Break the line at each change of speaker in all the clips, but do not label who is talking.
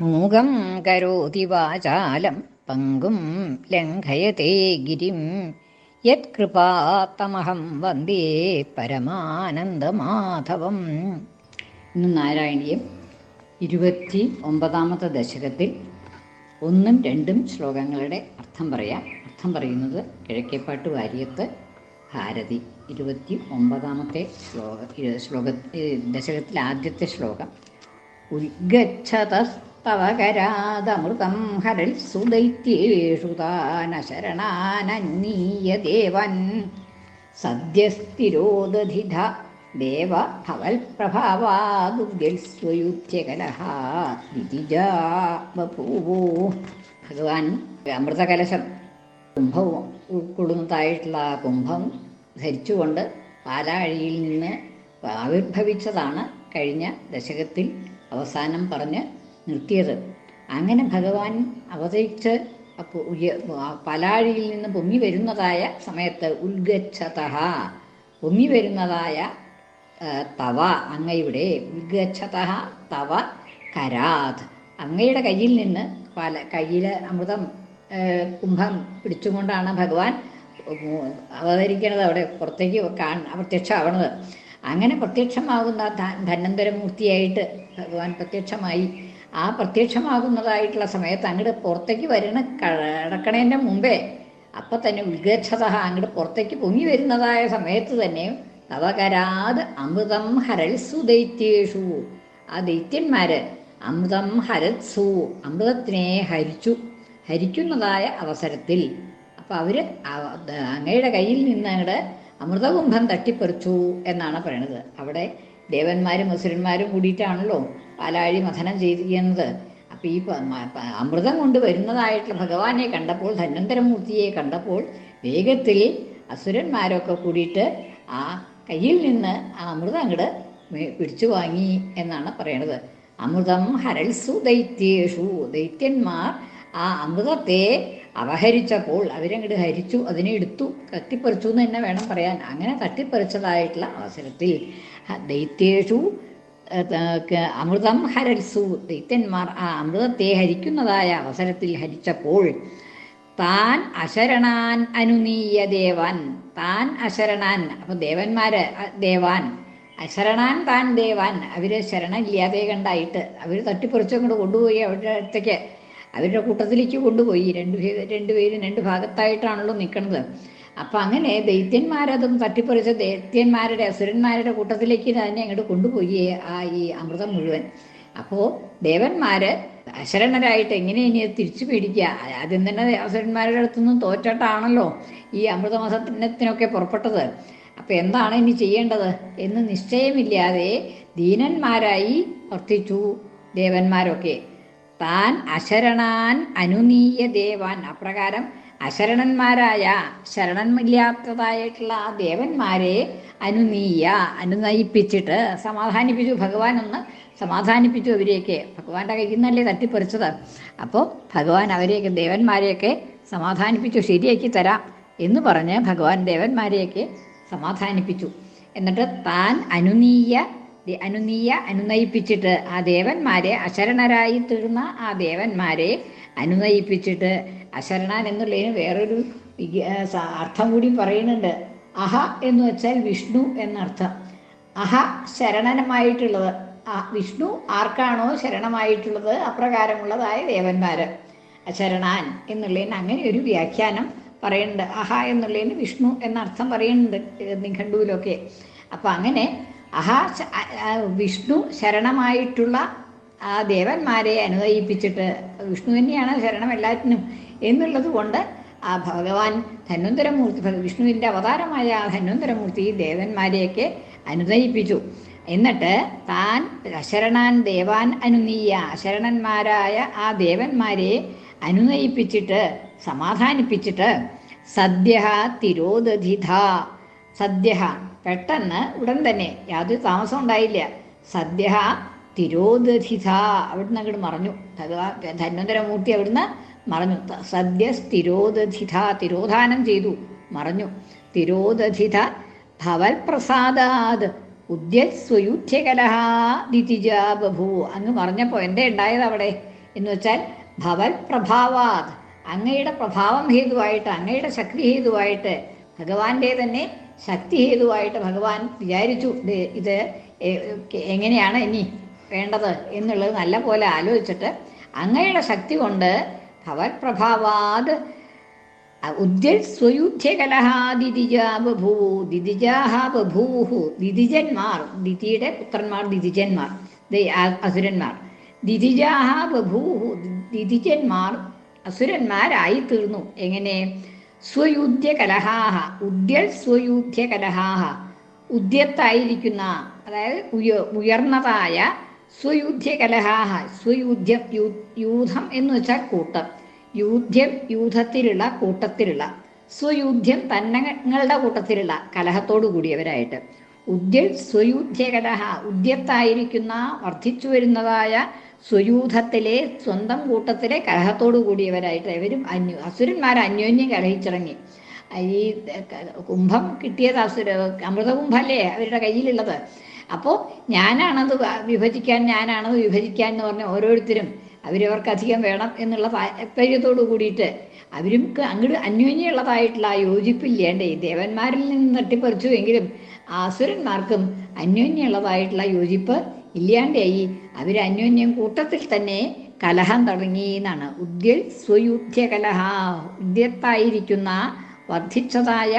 മൂകം കരോതി വാചാലം പങ്കും ലംഘയത്തെ ഗിരിം. യത്കൃപാത്തമഹം വന്ദേ പരമാനന്ദമാധവം. ഇന്ന് നാരായണീയം ഇരുപത്തി ഒമ്പതാമത്തെ ദശകത്തിൽ ഒന്നും രണ്ടും ശ്ലോകങ്ങളുടെ അർത്ഥം പറയാം. അർത്ഥം പറയുന്നത് കിഴക്കേപ്പാട്ട് വാര്യത്ത് ഭാരതി ഇരുപത്തി ഒമ്പതാമത്തെ ശ്ലോക ശ്ലോക ദശകത്തിലെ ആദ്യത്തെ ശ്ലോകം. ഉദ്ഗച്ഛതസ്തവകരാദമൃതം ഹരൽ സുദൈത്യേഷു താനശരണാനന്യീയ ദേവൻ സദ്യസ്ഥിരോദധിധ ദേവ ഭവൽപ്രഭാവാദുദ്യൽസ്വയുധ്യകലഹ വിതിജാ ബഭൂവോ ഭഗവാൻ അമൃതകലശം കുംഭവും ഉൾക്കൊള്ളുന്നതായിട്ടുള്ള ആ കുംഭം ധരിച്ചുകൊണ്ട് പാലാഴിയിൽ നിന്ന് ആവിർഭവിച്ചതാണ് കഴിഞ്ഞ ദശകത്തിൽ അവസാനം പറഞ്ഞ് നിർത്തിയത്. അങ്ങനെ ഭഗവാൻ അവതരിച്ച് പാലാഴിയിൽ നിന്ന് പൊങ്ങി വരുന്നതായ സമയത്ത് ഉൽഗച്ഛത പൊങ്ങി വരുന്നതായ തവ അങ്ങയുടെ ഉൽഗച്ഛത തവ കരാത്. അങ്ങയുടെ കയ്യിൽ നിന്ന് പല കയ്യിൽ അമൃതം കുംഭം പിടിച്ചുകൊണ്ടാണ് ഭഗവാൻ അവതരിക്കണത് അവിടെ പുറത്തേക്ക് കാണാൻ പ്രത്യക്ഷമാവണത് അങ്ങനെ പ്രത്യക്ഷമാകുന്ന ധന്വന്തരമൂർത്തിയായിട്ട് ഭഗവാൻ പ്രത്യക്ഷമായി ആ പ്രത്യക്ഷമാകുന്നതായിട്ടുള്ള സമയത്ത് അങ്ങോട്ട് പുറത്തേക്ക് വരണ കടക്കണേന്റെ മുമ്പേ അപ്പം തന്നെ ഉദ്ഗച്ഛത അങ്ങോട്ട് പുറത്തേക്ക് പൊങ്ങി വരുന്നതായ സമയത്ത് തന്നെ തവകരാത് അമൃതം ഹരത്സു ദൈത്യേഷു. ആ ദൈത്യന്മാര് അമൃതം ഹരത്സു അമൃതത്തിനെ ഹരിച്ചു ഹരിക്കുന്നതായ അവസരത്തിൽ അപ്പം അവർ അങ്ങയുടെ കയ്യിൽ നിന്ന് അങ്ങോട്ട് അമൃതകുംഭം തട്ടിപ്പറിച്ചു എന്നാണ് പറയണത്. അവിടെ ദേവന്മാരും അസുരന്മാരും കൂടിയിട്ടാണല്ലോ പാലാഴി മഥനം ചെയ്തിരിക്കുന്നത്. അപ്പം ഈ അമൃതം കൊണ്ട് വരുന്നതായിട്ടുള്ള ഭഗവാനെ കണ്ടപ്പോൾ ധന്വന്തരമൂർത്തിയെ കണ്ടപ്പോൾ വേഗത്തിൽ അസുരന്മാരൊക്കെ കൂടിയിട്ട് ആ കയ്യിൽ നിന്ന് ആ അമൃതം അങ്ങോട്ട് പിടിച്ചു വാങ്ങി എന്നാണ് പറയണത്. അമൃതം ഹരൽസു ദൈത്യേഷു. ദൈത്യന്മാർ ആ അമൃതത്തെ അപഹരിച്ചപ്പോൾ അവരങ്ങോട്ട് ഹരിച്ചു അതിനെ എടുത്തു തട്ടിപ്പറിച്ചു എന്ന് തന്നെ വേണം പറയാൻ. അങ്ങനെ തട്ടിപ്പറിച്ചതായിട്ടുള്ള അവസരത്തിൽ ദൈത്യേഷു അമൃതം ഹരൽസു ദൈത്യന്മാർ ആ അമൃതത്തെ ഹരിക്കുന്നതായ അവസരത്തിൽ ഹരിച്ചപ്പോൾ താൻ അശരണാൻ അനുനീയ ദേവൻ താൻ അശരണാൻ അപ്പൊ ദേവന്മാര് ദേവാൻ അശരണാൻ താൻ ദേവാൻ അവർ ശരണമില്ലാതെ കണ്ടായിട്ട് അവർ തട്ടിപ്പറിച്ചും അങ്ങോട്ട് കൊണ്ടുപോയി അവരുടെ അടുത്തേക്ക് അവരുടെ കൂട്ടത്തിലേക്ക് കൊണ്ടുപോയി. രണ്ട് പേര് രണ്ടുപേരും രണ്ട് ഭാഗത്തായിട്ടാണല്ലോ നിൽക്കുന്നത് അപ്പം അങ്ങനെ ദൈത്യന്മാരതും തട്ടിപ്പറിച്ച ദൈത്യന്മാരുടെ അസുരന്മാരുടെ കൂട്ടത്തിലേക്ക് തന്നെ അങ്ങോട്ട് കൊണ്ടുപോയി ആ ഈ അമൃതം മുഴുവൻ. അപ്പോൾ ദേവന്മാര് അശരണരായിട്ട് എങ്ങനെ ഇനി തിരിച്ചു പേടിക്കുക? ആദ്യം തന്നെ അസുരന്മാരുടെ അടുത്തൊന്നും തോറ്റട്ടാണല്ലോ ഈ അമൃതമസത്തിനൊക്കെ പുറപ്പെട്ടത്. അപ്പം എന്താണ് ഇനി ചെയ്യേണ്ടത്? എന്ന് നിശ്ചയമില്ലാതെ ദീനന്മാരായി വർത്തിച്ചു ദേവന്മാരൊക്കെ. താൻ അശരണാൻ അനുനീയ ദേവാൻ. അപ്രകാരം അശരണന്മാരായ ശരണമില്ലാത്തതായിട്ടുള്ള ആ ദേവന്മാരെ അനുനീയ അനുനയിപ്പിച്ചിട്ട് സമാധാനിപ്പിച്ചു. ഭഗവാൻ ഒന്ന് സമാധാനിപ്പിച്ചു അവരെയൊക്കെ. ഭഗവാന്റെ കയ്യിൽ നിന്നല്ലേ തട്ടിപ്പറിച്ചത്. അപ്പോൾ ഭഗവാൻ അവരെയൊക്കെ ദേവന്മാരെയൊക്കെ സമാധാനിപ്പിച്ചു. ശരിയാക്കി തരാം എന്ന് പറഞ്ഞ് ഭഗവാൻ ദേവന്മാരെയൊക്കെ സമാധാനിപ്പിച്ചു. എന്നിട്ട് താൻ അനുനീയ അനുനീയ അനുനയിപ്പിച്ചിട്ട് ആ ദേവന്മാരെ അശരണരായി തീർന്ന ആ ദേവന്മാരെ അനുനയിപ്പിച്ചിട്ട് അശരണൻ എന്നുള്ളതിന് വേറൊരു അർത്ഥം കൂടി പറയുന്നുണ്ട്. അഹ എന്ന് വെച്ചാൽ വിഷ്ണു എന്നർത്ഥം. അഹ ശരണനമായിട്ടുള്ളത്. വിഷ്ണു ആർക്കാണോ ശരണമായിട്ടുള്ളത്? അപ്രകാരമുള്ളതായ ദേവന്മാർ ശരണാൻ എന്നുള്ളതിന് അങ്ങനെ ഒരു വ്യാഖ്യാനം പറയുന്നുണ്ട്. അഹ എന്നുള്ളതിന് വിഷ്ണു എന്നർത്ഥം പറയുന്നുണ്ട് നിഘണ്ടുവിലൊക്കെ അപ്പം അങ്ങനെ ആ വിഷ്ണു ശരണമായിട്ടുള്ള ആ ദേവന്മാരെ അനുനയിപ്പിച്ചിട്ട് വിഷ്ണു തന്നെയാണ് ശരണം എല്ലാറ്റിനും എന്നുള്ളത് കൊണ്ട് ആ ഭഗവാൻ ധന്വന്തരമൂർത്തി വിഷ്ണുവിന്റെ അവതാരമായ ആ ധന്വന്തരമൂർത്തി ദേവന്മാരെയൊക്കെ അനുനയിപ്പിച്ചു എന്നിട്ട് താൻ അശരണാൻ ദേവാൻ അനുനീയ അശരണന്മാരായ ആ ദേവന്മാരെ അനുനയിപ്പിച്ചിട്ട് സമാധാനിപ്പിച്ചിട്ട് സദ്യ തിരോദധിധ സദ്യ പെട്ടെന്ന് ഉടൻ തന്നെ യാതൊരു താമസം ഉണ്ടായില്ല. സദ്യ തിരോദധിധ അവിടുന്ന് അങ്ങോട്ട് മറഞ്ഞു. ഭഗവാൻ ധന്വന്തരമൂർത്തി അവിടുന്ന് മറഞ്ഞു. സദ്യ സ്ഥിരോദധിത തിരോധാനം ചെയ്തു. മറഞ്ഞു. തിരോദധിധ ഭവൽപ്രസാദാത് ഉദ്യ സ്വയുധ്യകലഹ ദിതിജ ബഭൂ. അങ്ങ് മറിഞ്ഞപ്പോൾ എന്തേ ഉണ്ടായത് അവിടെ? എന്ന് വെച്ചാൽ ഭവൽ പ്രഭാവാത് അങ്ങയുടെ പ്രഭാവം ഹേതുവായിട്ട് അങ്ങയുടെ ശക്തി ഹേതുവായിട്ട് ഭഗവാന്റെ തന്നെ ശക്തി ഹേതുവായിട്ട് ഭഗവാൻ വിചാരിച്ചു ഇത് എങ്ങനെയാണ് ഇനി വേണ്ടത് എന്നുള്ളത് നല്ല പോലെ ആലോചിച്ചിട്ട് അങ്ങയുടെ ശക്തി കൊണ്ട് ഭവത്പ്രഭാവാത് ബഭൂഹു ദിതിജന്മാർ ദിതിയുടെ പുത്രന്മാർ ദിതിജന്മാർ അസുരന്മാർ ദിതിജാഹ ബഭൂഹു ദിതിജന്മാർ അസുരന്മാരായി തീർന്നു എങ്ങനെ? സ്വയുധ്യ ഉദ്യ സ്വയുധ്യ ഉദ്യത്തായിരിക്കുന്ന അതായത് ഉയ ഉയർന്നതായ സ്വയുദ്ധ്യകലഹാഹ സ്വയുദ്ധ്യം യൂ- യൂഥം എന്ന് വെച്ചാൽ കൂട്ടം. യൂഥ്യം യൂഥത്തിലുള്ള കൂട്ടത്തിലുള്ള. സ്വയുദ്ധ്യം തന്നങ്ങളുടെ കൂട്ടത്തിലുള്ള കലഹത്തോടു കൂടിയവരായിട്ട്. ഉദ്യൽ സ്വയൂധ്യകത ഉദ്യത്തായിരിക്കുന്ന വർദ്ധിച്ചു വരുന്നതായ സ്വയൂഥത്തിലെ സ്വന്തം കൂട്ടത്തിലെ കലഹത്തോടു കൂടിയവരായിട്ട് ഇവരും അന്യ അസുരന്മാർ അന്യോന്യം കലഹിച്ചിറങ്ങി. ഈ കുംഭം കിട്ടിയത് അസുര അമൃതകുംഭല്ലേ അവരുടെ കയ്യിലുള്ളത്. അപ്പോൾ ഞാനാണത് വിഭജിക്കാൻ ഞാനാണത് വിഭജിക്കാൻ എന്ന് പറഞ്ഞ ഓരോരുത്തരും അവരവർക്കധികം വേണം എന്നുള്ള താല്പര്യത്തോടു കൂടിയിട്ട് അവരും അങ്ങോട്ട് അന്യോന്യമുള്ളതായിട്ടുള്ള ആ യോജിപ്പില്ലേണ്ടേ ദേവന്മാരിൽ നിന്ന് നട്ടിപ്പറിച്ചു എങ്കിലും ആസുരന്മാർക്കും അന്യോന്യമുള്ളതായിട്ടുള്ള യോജിപ്പ് ഇല്ലാണ്ടായി. അവർ അന്യോന്യം കൂട്ടത്തിൽ തന്നെ കലഹം തുടങ്ങി എന്നാണ്. ഉദ്യ സ്വയുദ്ധകലഹ ഉദ്യത്തായിരിക്കുന്ന വർദ്ധിച്ചതായ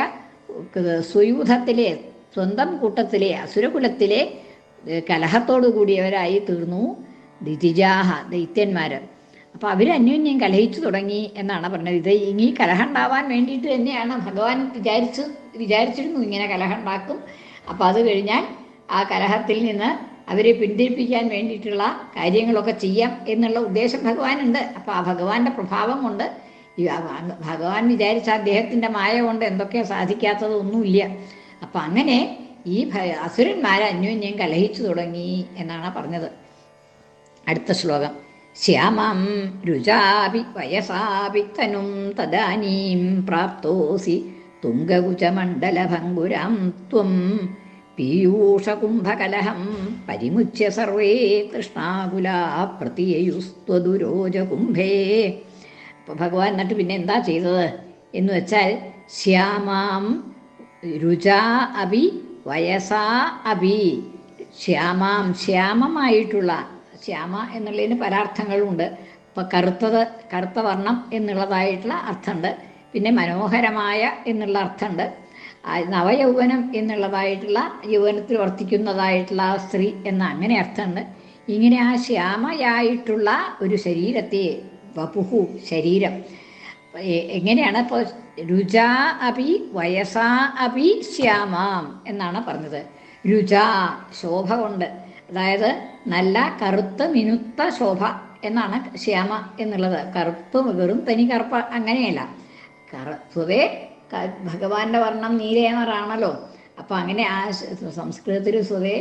സ്വയൂഥത്തിലെ സ്വന്തം കൂട്ടത്തിലെ അസുരകുലത്തിലെ കലഹത്തോടു കൂടിയവരായി തീർന്നു ദിതിജാഹ ദൈത്യന്മാർ അപ്പോൾ അന്യോന്യം കലഹിച്ചു തുടങ്ങി എന്നാണ് പറഞ്ഞത്. ഇത് ഇനി കലഹം ഉണ്ടാവാൻ വേണ്ടിയിട്ട് തന്നെയാണ്. ഭഗവാൻ വിചാരിച്ച് വിചാരിച്ചിരുന്നു ഇങ്ങനെ കലഹം ഉണ്ടാക്കും അപ്പോൾ അത് കഴിഞ്ഞാൽ ആ കലഹത്തിൽ നിന്ന് അവരെ പിന്തിരിപ്പിക്കാൻ വേണ്ടിയിട്ടുള്ള കാര്യങ്ങളൊക്കെ ചെയ്യാം എന്നുള്ള ഉദ്ദേശം ഭഗവാനുണ്ട്. അപ്പോൾ ആ ഭഗവാന്റെ പ്രഭാവം കൊണ്ട് ഭഗവാൻ വിചാരിച്ച അദ്ദേഹത്തിന്റെ മായ കൊണ്ട് എന്തൊക്കെയോ സാധിക്കാത്തതൊന്നുമില്ല അപ്പം അങ്ങനെ ഈ അസുരന്മാരെ അന്യോന്യം കലഹിച്ചു തുടങ്ങി എന്നാണ് പറഞ്ഞത്. അടുത്ത ശ്ലോകം. ശ്യാമം രുചാപി വയസാപി തനും തദാനീം പ്രാപ്തോസി തുംഗകുചമണ്ഡലഭംഗുരാം ത്വം പീയൂഷകുംഭകലഹം പരിമുച്യ സർവേ കൃഷ്ണാകുലാ പ്രതിയയുസ്ത്വദുരോജകുംഭേ അപ്പോൾ ഭഗവാൻ എന്നിട്ട് പിന്നെ എന്താ ചെയ്തത്? എന്ന് വെച്ചാൽ ശ്യാമാം രുചാ അഭി വയസാ അഭി ശ്യാമാം ശ്യാമമായിട്ടുള്ള ശ്യാമ എന്നുള്ളതിന് പല അർത്ഥങ്ങളുണ്ട് ഇപ്പം കറുത്തത് കറുത്ത വർണം എന്നുള്ളതായിട്ടുള്ള അർത്ഥമുണ്ട്. പിന്നെ മനോഹരമായ എന്നുള്ള അർത്ഥമുണ്ട്. നവയൗവനം എന്നുള്ളതായിട്ടുള്ള യൗവനത്തിൽ വർത്തിക്കുന്നതായിട്ടുള്ള സ്ത്രീ എന്ന അങ്ങനെ അർത്ഥമുണ്ട്. ഇങ്ങനെ ആ ശ്യാമയായിട്ടുള്ള ഒരു ശരീരത്തെ വപുഹു ശരീരം എങ്ങനെയാണ്? ഇപ്പോൾ രുച അപി വയസാ അപി ശ്യാമാം എന്നാണ് പറഞ്ഞത്. രുച ശോഭ കൊണ്ട്. അതായത് നല്ല കറുത്ത മിനുത്ത ശോഭ എന്നാണ് ശ്യാമ എന്നുള്ളത്. കറുപ്പ് വെറും തനി കറുപ്പ് അങ്ങനെയല്ല. കറ ഭഗവാന്റെ വർണം നീലേമറാണല്ലോ അപ്പം അങ്ങനെ ആ സംസ്കൃതത്തിൽ സ്വതേ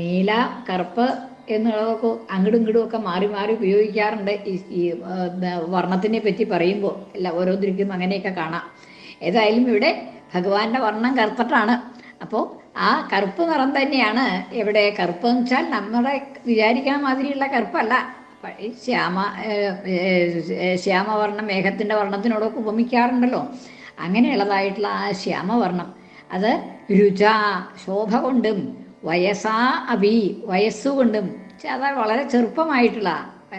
നീല കറുപ്പ് എന്നുള്ളതൊക്കെ അങ്ങോട്ടും ഇങ്ങോട്ടും ഒക്കെ മാറി മാറി ഉപയോഗിക്കാറുണ്ട്. ഈ ഈ വർണത്തിനെ പറ്റി പറയുമ്പോൾ അല്ല ഓരോരുത്തർക്കും അങ്ങനെയൊക്കെ കാണാം. ഏതായാലും ഇവിടെ ഭഗവാന്റെ വർണം കറുത്തിട്ടാണ്. അപ്പോൾ ആ കറുപ്പ് നിറം തന്നെയാണ്. എവിടെ കറുപ്പ് എന്ന് വെച്ചാൽ നമ്മുടെ വിചാരിക്കുന്ന മാതിരിയുള്ള കറുപ്പല്ല. ശ്യാമ ശ്യാമവർണം മേഘത്തിന്റെ വർണത്തിനോടൊക്കെ ഉപമിക്കാറുണ്ടല്ലോ. അങ്ങനെയുള്ളതായിട്ടുള്ള ആ ശ്യാമവർണം. അത് രുച ശോഭ കൊണ്ടും വയസ്സാ അഭി വയസ്സുകൊണ്ടും അത് വളരെ ചെറുപ്പമായിട്ടുള്ള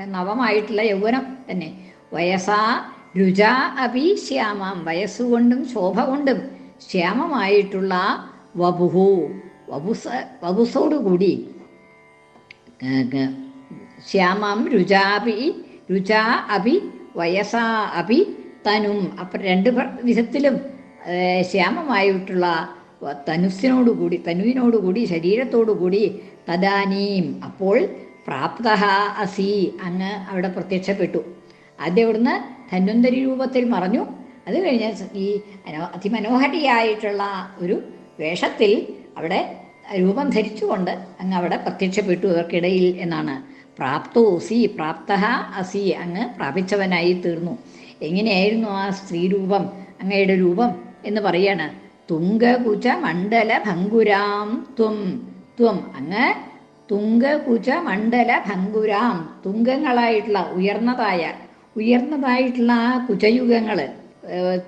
നവമായിട്ടുള്ള യൗവനം തന്നെ. വയസാ രുച അഭി ശ്യാമം വയസ്സുകൊണ്ടും ശോഭ കൊണ്ടും ശ്യാമമായിട്ടുള്ള വപുഹു വപുസ വപുസോടുകൂടി കൂടി ശ്യാമം രുചാപി രുചാ അഭി വയസാ അഭി തനും. അപ്പം രണ്ട് വിധത്തിലും ശ്യാമമായിട്ടുള്ള തനുസിനോടുകൂടി തനുവിനോടുകൂടി ശരീരത്തോടുകൂടി തദാനീം. അപ്പോൾ പ്രാപ്ത അസി. അങ്ങ് അവിടെ പ്രത്യക്ഷപ്പെട്ടു. ആദ്യം അവിടുന്ന് ധന്വന്തരി രൂപത്തിൽ മറഞ്ഞു. അത് കഴിഞ്ഞ് ഈ അതിമനോഹരിയായിട്ടുള്ള ഒരു വേഷത്തിൽ അവിടെ രൂപം ധരിച്ചുകൊണ്ട് അങ്ങ് അവിടെ പ്രത്യക്ഷപ്പെട്ടു ഇവർക്കിടയിൽ എന്നാണ്. പ്രാപ്തോ സി പ്രാപ്ത അസി അങ്ങ് പ്രാപിച്ചവനായി തീർന്നു. എങ്ങനെയായിരുന്നു ആ സ്ത്രീരൂപം അങ്ങയുടെ രൂപം എന്ന് പറയാണ്. തുങ്കകുച മണ്ഡല ഭംഗുരാം ത്വം ത്വം. അങ്ങ് തുങ്കകുച മണ്ഡല ഭംഗുരാം തുങ്കങ്ങളായിട്ടുള്ള ഉയർന്നതായ ഉയർന്നതായിട്ടുള്ള ആ കുചയുഗങ്ങൾ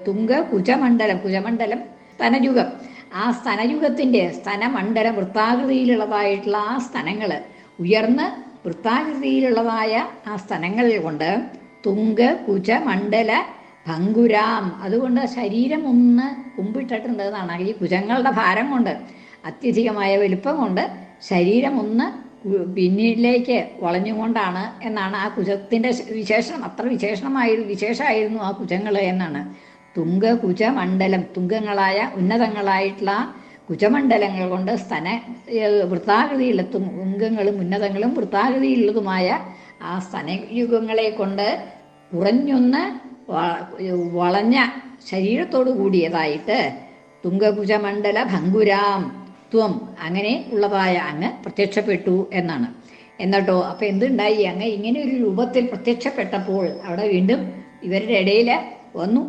തുങ്ക കുചമണ്ഡലം കുചമണ്ഡലം സ്തനയുഗം ആ സ്തനയുഗത്തിന്റെ സ്തനമണ്ഡല വൃത്താകൃതിയിലുള്ളതായിട്ടുള്ള ആ സ്തനങ്ങൾ ഉയർന്ന് വൃത്താകൃതിയിലുള്ളതായ ആ സ്ഥലങ്ങളിൽ കൊണ്ട് തുങ്ക് കുച മണ്ഡല ഭങ്കുരാം അതുകൊണ്ട് ശരീരം ഒന്ന് കുമ്പിട്ടിട്ടുണ്ടെന്നാണ് ഈ കുജങ്ങളുടെ ഭാരം കൊണ്ട് അത്യധികമായ വലിപ്പം കൊണ്ട് ശരീരം ഒന്ന് പിന്നിലേക്ക് വളഞ്ഞുകൊണ്ടാണ് എന്നാണ് ആ കുജത്തിന്റെ വിശേഷണം. അത്ര വിശേഷണമായി വിശേഷമായിരുന്നു ആ കുജങ്ങൾ എന്നാണ്. തുങ്ക മണ്ഡലം തുങ്കങ്ങളായ ഉന്നതങ്ങളായിട്ടുള്ള കുജമണ്ഡലങ്ങൾ കൊണ്ട് സ്തന വൃത്താകൃതിയിലെ തുങ്കങ്ങളും ഉന്നതങ്ങളും വൃത്താകൃതിയിലുള്ളതുമായ ആ സ്തനയുഗങ്ങളെ കൊണ്ട് കുറഞ്ഞൊന്ന് വളഞ്ഞ ശരീരത്തോടു കൂടിയതായിട്ട് തുങ്കകുജമണ്ഡല ഭങ്കുരാം ത്വം അങ്ങനെ ഉള്ളതായ അങ്ങ് പ്രത്യക്ഷപ്പെട്ടു എന്നാണ്. എന്നിട്ടോ അപ്പം എന്തുണ്ടായി? അങ്ങ് ഇങ്ങനെ ഒരു രൂപത്തിൽ പ്രത്യക്ഷപ്പെട്ടപ്പോൾ അവിടെ വീണ്ടും ഇവരുടെ ഇടയിൽ വന്നു.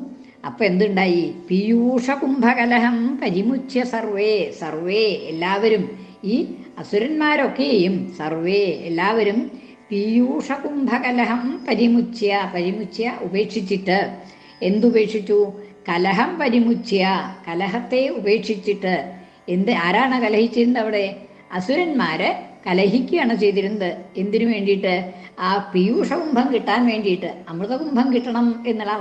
അപ്പം എന്തുണ്ടായി? പീയൂഷ കുംഭകലഹം പരിമുച്യ സർവേ സർവേ എല്ലാവരും ഈ അസുരന്മാരൊക്കെയും സർവേ എല്ലാവരും പീയൂഷ കുംഭകലഹം പരിമുച്യ പരിമുച്യ ഉപേക്ഷിച്ചിട്ട് എന്തുപേക്ഷിച്ചു? കലഹം പരിമുച്യ കലഹത്തെ ഉപേക്ഷിച്ചിട്ട് എന്ത് ആരാണ് കലഹിച്ചിരുന്നത് അവിടെ? അസുരന്മാര് കലഹിക്കുകയാണ് ചെയ്തിരുന്നത്. എന്തിനു വേണ്ടിയിട്ട്? ആ പീയൂഷ കുംഭം കിട്ടാൻ വേണ്ടിയിട്ട്. അമൃതകുംഭം കിട്ടണം എന്നുള്ള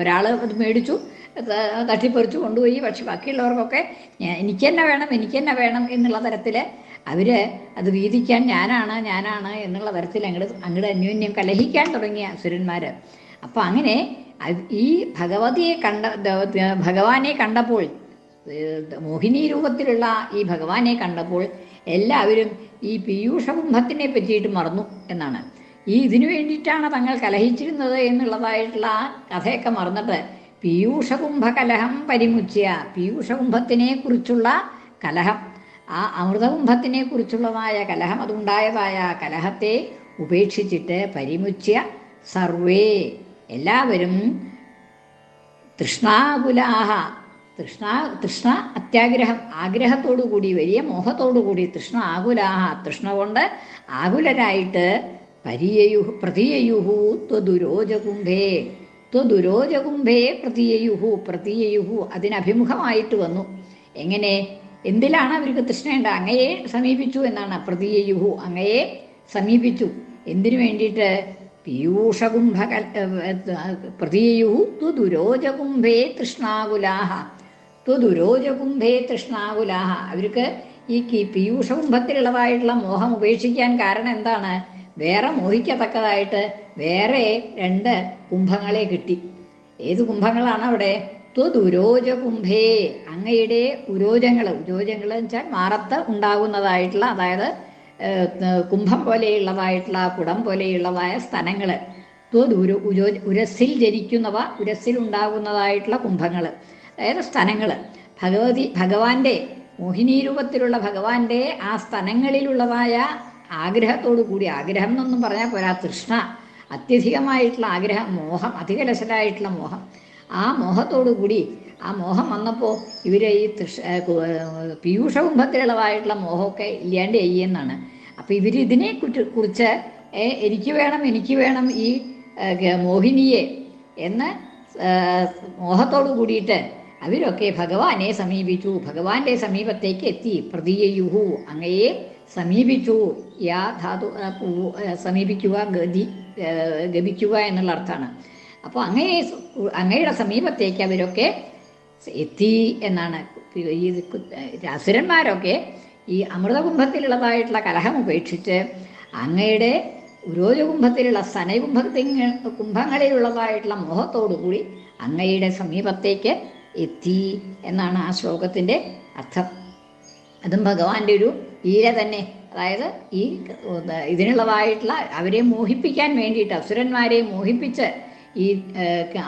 ഒരാൾ അത് മേടിച്ചു തട്ടിപ്പറിച്ചു കൊണ്ടുപോയി. പക്ഷെ ബാക്കിയുള്ളവർക്കൊക്കെ എനിക്ക് തന്നെ വേണം എനിക്ക് തന്നെ വേണം എന്നുള്ള തരത്തിൽ അവർ അത് വീതിക്കാൻ ഞാനാണ് ഞാനാണ് എന്നുള്ള തരത്തിൽ അങ്ങോട്ട് അങ്ങോട്ട് അന്യോന്യം കലഹിക്കാൻ തുടങ്ങിയ അസുരന്മാർ അപ്പം അങ്ങനെ ഈ ഭഗവതിയെ കണ്ട ഭഗവാനെ കണ്ടപ്പോൾ മോഹിനി രൂപത്തിലുള്ള ഈ ഭഗവാനെ കണ്ടപ്പോൾ എല്ലാവരും ഈ പീയൂഷ കുംഭത്തിനെ പറ്റിയിട്ട് മറന്നു എന്നാണ്. ഈ ഇതിനു വേണ്ടിയിട്ടാണ് തങ്ങൾ കലഹിച്ചിരുന്നത് എന്നുള്ളതായിട്ടുള്ള ആ കഥയൊക്കെ മറന്നിട്ട് പീയൂഷകുംഭ കലഹം പരിമുച്യ പീയൂഷകുംഭത്തിനെ കുറിച്ചുള്ള കലഹം. ആ അമൃതകുംഭത്തിനെ കുറിച്ചുള്ളതായ കലഹം അതുണ്ടായതായ കലഹത്തെ ഉപേക്ഷിച്ചിട്ട് പരിമുച്ചിയ സർവേ എല്ലാവരും തൃഷ്ണാകുലാഹ തൃഷ്ണ തൃഷ്ണ അത്യാഗ്രഹം ആഗ്രഹത്തോടു കൂടി വലിയ മോഹത്തോടു കൂടി തൃഷ്ണ ആകുലാഹ തൃഷ്ണ കൊണ്ട് ആകുലരായിട്ട് പരിയയു പ്രതിയയുഹു ത്വദുരോജകുംഭേ ത്വദുരോജകുംഭേ പ്രതിയയുഹു പ്രതിയയുഹു അതിനഭിമുഖമായിട്ട് വന്നു. എങ്ങനെ? എന്തിലാണ് അവർക്ക് തൃഷ്ണയുണ്ട്? അങ്ങയെ സമീപിച്ചു എന്നാണ്. പ്രതിയയുഹു അങ്ങയെ സമീപിച്ചു. എന്തിനു വേണ്ടിയിട്ട്? പീയൂഷകുംഭ പ്രതിയയുഹു ത്വദുരോജകുംഭേ തൃഷ്ണാകുലാഹ. ത്വദുരോജകുംഭേ തൃഷ്ണാകുലാഹ. അവർക്ക് ഈ പീയൂഷകുംഭത്തിലുള്ളതായിട്ടുള്ള മോഹം ഉപേക്ഷിക്കാൻ കാരണം എന്താണ്? വേറെ മോഹിക്കത്തക്കതായിട്ട് വേറെ രണ്ട് കുംഭങ്ങളെ കിട്ടി. ഏത് കുംഭങ്ങളാണ് അവിടെ? ത്വദുരോജകുംഭേ. അങ്ങയുടെ ഉരോജങ്ങൾ ഉരോജങ്ങൾ വെച്ചാൽ മാറത്ത് ഉണ്ടാകുന്നതായിട്ടുള്ള അതായത് കുംഭം പോലെയുള്ളതായിട്ടുള്ള കുടം പോലെയുള്ളതായ സ്ഥലങ്ങൾ ത്വദുരു ഉരോ ഉരസിൽ ജനിക്കുന്നവ ഉരസിൽ ഉണ്ടാകുന്നതായിട്ടുള്ള കുംഭങ്ങൾ അതായത് സ്ഥലങ്ങൾ ഭഗവതി ഭഗവാന്റെ മോഹിനി രൂപത്തിലുള്ള ഭഗവാന്റെ ആ സ്ഥലങ്ങളിലുള്ളതായ ആഗ്രഹത്തോടു കൂടി ആഗ്രഹം എന്നൊന്നും പറഞ്ഞാൽ പോരാ തൃഷ്ണ അത്യധികമായിട്ടുള്ള ആഗ്രഹം മോഹം അധികലശലായിട്ടുള്ള മോഹം. ആ മോഹത്തോടു കൂടി ആ മോഹം വന്നപ്പോൾ ഇവർ ഈ തൃഷ പീയൂഷ കുംഭത്തിലുള്ളതായിട്ടുള്ള മോഹമൊക്കെ ഇല്ലാണ്ട് ചെയ്യുന്നതാണ് അപ്പോൾ ഇവരിതിനെ കുറിച്ച് എനിക്ക് വേണം എനിക്ക് വേണം ഈ മോഹിനിയെ എന്ന് മോഹത്തോടു കൂടിയിട്ട് അവരൊക്കെ ഭഗവാനെ സമീപിച്ചു. ഭഗവാന്റെ സമീപത്തേക്ക് എത്തി. പ്രതിയയുഹു അങ്ങയെ സമീപിച്ചു. യാ ധാതു സമീപിക്കുക ഗതി ഗപിക്കുക എന്നുള്ള അർത്ഥമാണ്. അപ്പോൾ അങ്ങയെ അങ്ങയുടെ സമീപത്തേക്ക് അവരൊക്കെ എത്തി എന്നാണ്. ഈ അസുരന്മാരൊക്കെ ഈ അമൃതകുംഭത്തിലുള്ളതായിട്ടുള്ള കലഹം ഉപേക്ഷിച്ച് അങ്ങയുടെ ഉരോജകുംഭത്തിലുള്ള സനകുംഭത്തിൽ കുംഭങ്ങളിലുള്ളതായിട്ടുള്ള മോഹത്തോടു കൂടി അങ്ങയുടെ സമീപത്തേക്ക് എത്തി എന്നാണ് ആ ശ്ലോകത്തിന്റെ അർത്ഥം. അതും ഭഗവാന്റെ ഒരു ഈര തന്നെ. അതായത് ഈ ഇതിനുള്ളതായിട്ടുള്ള അവരെ മോഹിപ്പിക്കാൻ വേണ്ടിയിട്ട് അസുരന്മാരെ മോഹിപ്പിച്ച് ഈ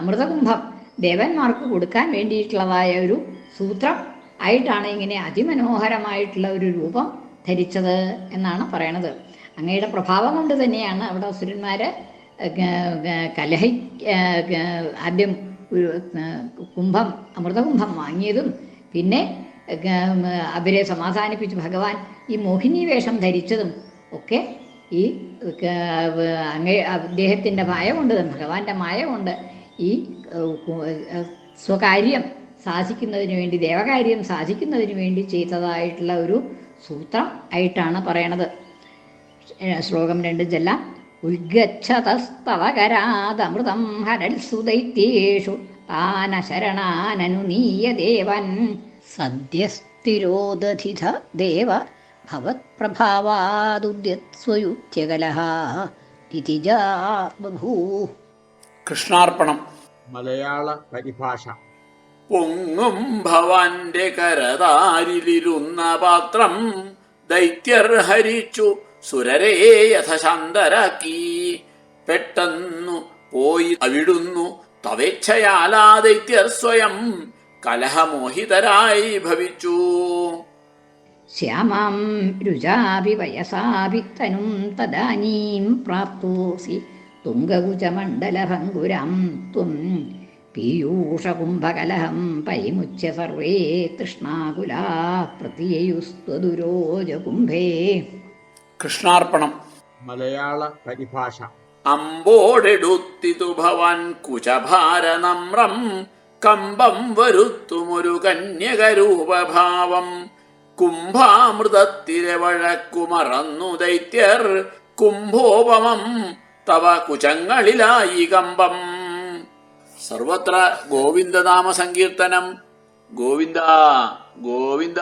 അമൃതകുംഭം ദേവന്മാർക്ക് കൊടുക്കാൻ വേണ്ടിയിട്ടുള്ളതായ ഒരു സൂത്രം ആയിട്ടാണ് ഇങ്ങനെ അതിമനോഹരമായിട്ടുള്ള ഒരു രൂപം ധരിച്ചത് എന്നാണ് പറയണത്. അങ്ങയുടെ പ്രഭാവം കൊണ്ട് തന്നെയാണ് അവിടെ അസുരന്മാർ കലഹി ആദ്യം കുംഭം അമൃതകുംഭം വാങ്ങിയതും പിന്നെ അവരെ സമാധാനിപ്പിച്ച്. ഭഗവാൻ ഈ മോഹിനി വേഷം ധരിച്ചതും ഒക്കെ ഈ അങ്ങേ അദ്ദേഹത്തിന്റെ മായ കൊണ്ട് ഭഗവാന്റെ മായ കൊണ്ട് ഈ സ്വകാര്യം സാധിക്കുന്നതിന് വേണ്ടി ദേവകാര്യം സാധിക്കുന്നതിന് വേണ്ടി ചെയ്തതായിട്ടുള്ള ഒരു സൂത്രം ആയിട്ടാണ് പറയണത്. ശ്ലോകം രണ്ടും ചെല്ലാം. ഉദ്ഗച്ഛതസ്തവകരാതമൃതം ഹരൽസു ദൈത്യേഷു ശരണാനനുനീയ ദേവൻ സദ്യസ്ഥിരോദധിത ദേവ ബഭൂ.
കൃഷ്ണാർപ്പണം.
മലയാള പരിഭാഷ.
പൊങ്ങും ഭവാന്റെ കരതാരിലിരുന്ന പാത്രം ദൈത്യർ ഹരിച്ചു സുരരെ യഥശാന്തരാക്കി പെട്ടെന്നു പോയി അവിടുന്നു. തവേച്ഛയാലാദൈത്യർ സ്വയം കലഹമോഹിതരായി ഭവിച്ചു.
ശ്യാമാം രുചാഭി വയസാഭി തനും തദാനീം പ്രാപ്തോസി. തുംഗകുചമണ്ഡലഭങ്കുരം ത്വം പീയൂഷകുംഭകലഹം പരിമുച്യ സർവേ തൃഷ്ണാകുലാ പ്രതിയയുസ്ത്വദുരോജകുംഭേ.
കൃഷ്ണാർപ്പണം.
മലയാള പരിഭാഷ.
അമ്പോടെടുത്തിതു ഭവാൻ കുചഭാരനമ്രം കമ്പം വരുത്തുമൊരു കന്യകരൂപഭാവം. കുംഭാമൃതത്തിലെ വഴക്കുമറന്നു ദൈത്യർ കുംഭോപമം തവ കുചങ്ങളിലായി കമ്പം. സർവത്ര ഗോവിന്ദനാമ സങ്കീർത്തനം ഗോവിന്ദ ഗോവിന്ദ.